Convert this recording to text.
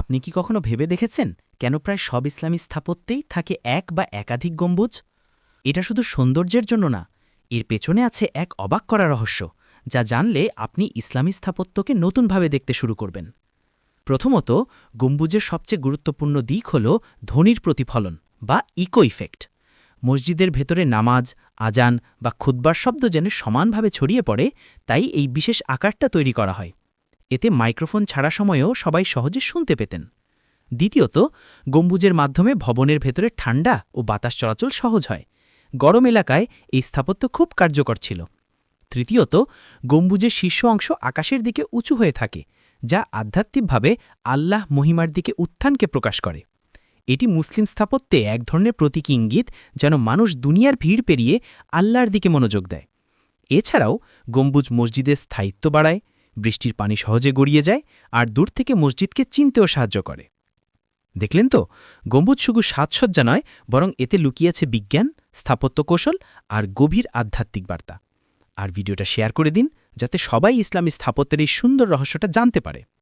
আপনি কি কখনো ভেবে দেখেছেন কেন প্রায় সব ইসলামী স্থাপত্যেই থাকে এক বা একাধিক গম্বুজ? এটা শুধু সৌন্দর্যের জন্য না, এর পেছনে আছে এক অবাক করা রহস্য, যা জানলে আপনি ইসলামী স্থাপত্যকে নতুনভাবে দেখতে শুরু করবেন। প্রথমত, গম্বুজের সবচেয়ে গুরুত্বপূর্ণ দিক হল ধ্বনির প্রতিফলন বা ইকো ইফেক্ট মসজিদের ভেতরে নামাজ, আজান বা খুদ্বার শব্দ যেন সমানভাবে ছড়িয়ে পড়ে, তাই এই বিশেষ আকারটা তৈরি করা হয়। এতে মাইক্রোফোন ছাড়া সময়েও সবাই সহজে শুনতে পেতেন। দ্বিতীয়ত, গম্বুজের মাধ্যমে ভবনের ভেতরে ঠান্ডা ও বাতাস চলাচল সহজ হয়। গরম এলাকায় এই স্থাপত্য খুব কার্যকর ছিল। তৃতীয়ত, গম্বুজের শীর্ষ অংশ আকাশের দিকে উঁচু হয়ে থাকে, যা আধ্যাত্মিকভাবে আল্লাহ মহিমার দিকে উত্থানকে প্রকাশ করে। এটি মুসলিম স্থাপত্যে এক ধরনের প্রতীক ইঙ্গিত যেন মানুষ দুনিয়ার ভিড় পেরিয়ে আল্লাহর দিকে মনোযোগ দেয়। এছাড়াও, গম্বুজ মসজিদের স্থায়িত্ব বাড়ায় বৃষ্টির পানি সহজে গড়িয়ে যায় আর দূর থেকে মসজিদকে চিনতেও সাহায্য করে। দেখলেন তো? গম্বুজ শুধু সাজসজ্জা নয়, বরং এতে লুকিয়েছে বিজ্ঞান, স্থাপত্য কৌশল আর গভীর আধ্যাত্মিক বার্তা। আর ভিডিওটা শেয়ার করে দিন, যাতে সবাই ইসলামী স্থাপত্যের এই সুন্দর রহস্যটা জানতে পারে।